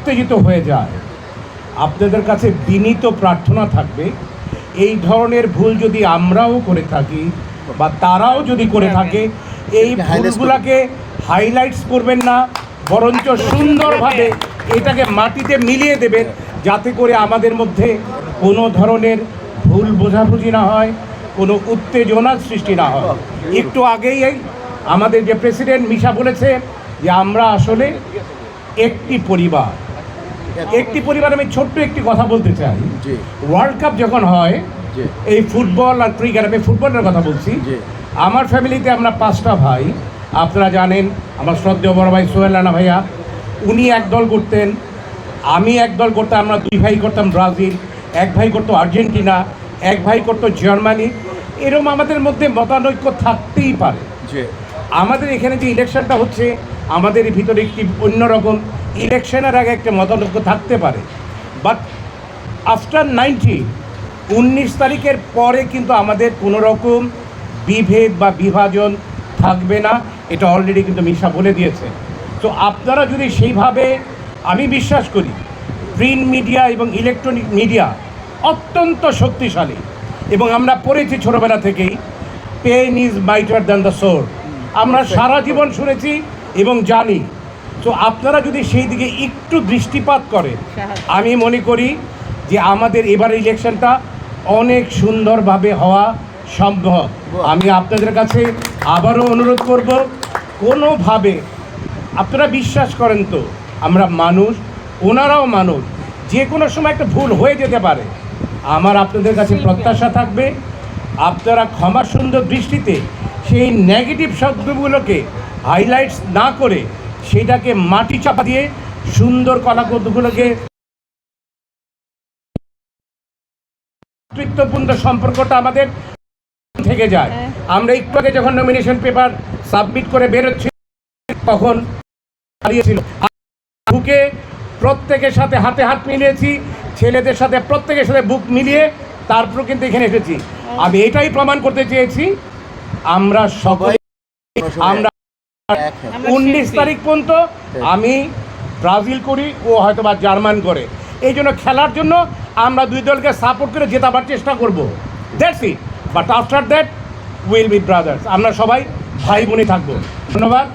উত্তেজিত হয়ে যায়। আপনাদের কাছে বিনীত প্রার্থনা থাকবে এই ধরনের ভুল যদি আমরাও করে থাকি বা তারাও যদি করে থাকে এই একটু ভুলগুলোকে হাইলাইটস করবেন না বরঞ্চ সুন্দরভাবে এটাকে মাটিতে মিলিয়ে দেবেন যাতে করে আমাদের মধ্যে কোনো ধরনের ভুল বোঝাবুঝি না হয় কোনো উত্তেজনার সৃষ্টি না হয়। একটু আগেই এই আমাদের যে প্রেসিডেন্ট মিশা বলেছে যে আমরা আসলে একটি পরিবার। একটি পরিবার আমি ছোট্ট একটি কথা বলতে চাই। ওয়ার্ল্ড কাপ যখন হয় এই ফুটবল আর ক্রিকেট আমি ফুটবলের কথা বলছি। আমার ফ্যামিলিতে আমরা পাঁচটা ভাই। আপনারা জানেন আমার শ্রদ্ধেয় বড় ভাই সোহেল রানা ভাইয়া। উনি এক দল করতেন আমি এক দল করতাম আমরা দুই ভাই করতাম ব্রাজিল এক ভাই করতো আর্জেন্টিনা এক ভাই করতো জার্মানি। এরকম আমাদের মধ্যে মতানৈক্য থাকতেই পারে। আমাদের এখানে যে ইলেকশনটা হচ্ছে আমাদের ভিতরে একটি অন্যরকম ইলেকশনের আগে একটা মতানৈক্য থাকতে পারে। বাট আফটার নাইনটি উনিশ তারিখের পরে কিন্তু আমাদের কোনো রকম বিভেদ বা বিভাজন থাকবে না। এটা অলরেডি কিন্তু মিশা বলে দিয়েছে। তো আপনারা যদি সেইভাবে, আমি বিশ্বাস করি প্রিন্ট মিডিয়া এবং ইলেকট্রনিক মিডিয়া অত্যন্ত শক্তিশালী এবং আমরা পড়েছি ছোটোবেলা থেকেই pen is mightier than the sword আমরা সারা জীবন শুনেছি এবং জানি তো আপনারা যদি সেই দিকে একটু দৃষ্টিপাত করে আমি মনে করি যে আমাদের এবার ইলেকশনটা অনেক সুন্দরভাবে হওয়া সম্ভব। আমি আপনাদের কাছে আবারও অনুরোধ করব কোনোভাবে আপনারা বিশ্বাস করেন তো আমরা মানুষ ওনারাও মানুষ যে কোনো সময় একটা ভুল হয়ে যেতে পারে আমার আপনাদের কাছে প্রত্যাশা থাকবে আপনারা ক্ষমা সুন্দর দৃষ্টিতে সেই নেগেটিভ শব্দগুলোকে হাইলাইটস না করে সেটাকে মাটি চাপা দিয়ে সুন্দর কলাকৌতুগুলোকে নেতৃত্বপূর্ণ সম্পর্কটা আমাদের থেকে যায়। আমরা একটু আগে যখন নমিনেশন পেপার সাবমিট করে বেরোচ্ছি তখন দাঁড়িয়েছিল বুকে প্রত্যেকের সাথে হাতে হাত মিলিয়েছি ছেলেদের সাথে প্রত্যেকের সাথে বুক মিলিয়ে তারপর কিন্তু এখানে এসেছি। আমি এটাই প্রমাণ করতে চেয়েছি আমরা সবাই আমরা হ্যাঁ। উনিশ তারিখ পর্যন্ত আমি ব্রাজিল করি ও হয়তো বা জার্মান করে। এই জন্য খেলার জন্য আমরা দুই দলকে সাপোর্ট করে জেতাবার চেষ্টা করব। That's it but after that will be brothers আমরা সবাই ভাই বোনই থাকব। ধন্যবাদ।